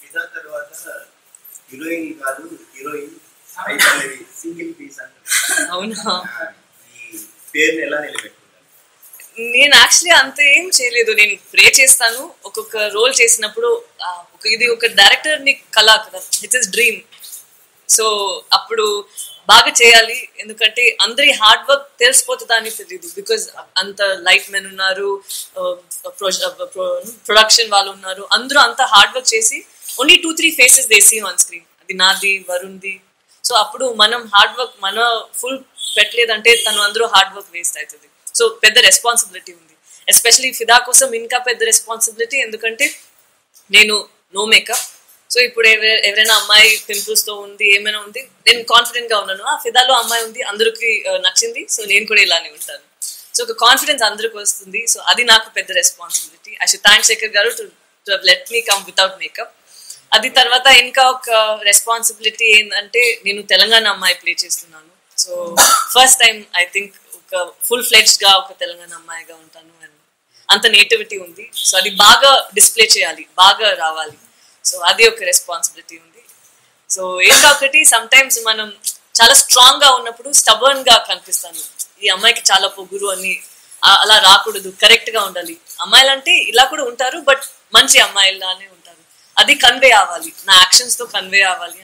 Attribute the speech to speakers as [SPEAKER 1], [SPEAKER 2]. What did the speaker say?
[SPEAKER 1] Pizza తర్వాత heroine కాదు heroine అయిపోయింది సింగిల్ పీస్ అంటారు.
[SPEAKER 2] అవునా?
[SPEAKER 1] ఆ, ఈ పేరుని ఎలా నిలబెట్టుకుంటారు?
[SPEAKER 2] నేను యాక్చువల్లీ అంత ఏం చేయలేదు. నేను ప్రే చేస్తాను. ఒక్కొక్క రోల్ చేసినప్పుడు ఒక ఇది ఒక డైరెక్టర్ని కళ కదా. ఇట్స్ ఇస్ డ్రీమ్ సో అప్పుడు బాగా చేయాలి. ఎందుకంటే అందరి హార్డ్ వర్క్ తెలిసిపోతుందా అని తెలియదు బికాజ్ అంత లైట్ మెన్ ఉన్నారు ప్రొడక్షన్ వాళ్ళు ఉన్నారు. అందరూ అంత హార్డ్ వర్క్ చేసి ఓన్లీ టూ త్రీ ఫేసెస్ వేసి ఆన్ స్క్రీన్ అది నాది వరుణ్ది. సో అప్పుడు మనం హార్డ్ వర్క్ మన ఫుల్ పెట్టలేదంటే తను అందరూ హార్డ్ వర్క్ వేస్ట్ అవుతుంది. సో పెద్ద రెస్పాన్సిబిలిటీ ఉంది. ఎస్పెషలీ ఫిదా కోసం ఇంకా పెద్ద రెస్పాన్సిబిలిటీ ఎందుకంటే నేను నో మేకప్ సో ఇప్పుడు ఎవరైనా అమ్మాయి పింపుల్స్తో ఉంది ఏమైనా ఉంది నేను కాన్ఫిడెంట్గా ఉన్నాను. ఆ ఫిదాలో అమ్మాయి ఉంది అందరికి నచ్చింది. సో నేను కూడా ఇలానే ఉంటాను. సో ఒక కాన్ఫిడెన్స్ అందరికి వస్తుంది. సో అది నాకు పెద్ద responsibility I should thank Shekhar garu to let me come without makeup అది తర్వాత ఇంకా ఒక రెస్పాన్సిబిలిటీ ఏంటంటే నేను తెలంగాణ అమ్మాయి ప్లే చేస్తున్నాను. So first time I think ఒక ఫుల్ ఫ్లెడ్జ్గా ఒక తెలంగాణ అమ్మాయిగా ఉంటాను. అండ్ అంత నేటివిటీ ఉంది. సో అది బాగా డిస్ప్లే చేయాలి బాగా రావాలి. సో అది ఒక రెస్పాన్సిబిలిటీ ఉంది. సో ఇంకా ఒకటి సమ్ టైమ్స్ మనం చాలా స్ట్రాంగ్గా ఉన్నప్పుడు స్టబర్న్గా కనిపిస్తాను. ఈ అమ్మాయికి చాలా పొగురు అని అలా రాకూడదు కరెక్ట్గా ఉండాలి. అమ్మాయిలు అంటే ఇలా కూడా ఉంటారు బట్ మంచి అమ్మాయిలానే ఉంటారు. అది కన్వే అవ్వాలి. నా యాక్షన్స్తో కన్వే అవ్వాలి.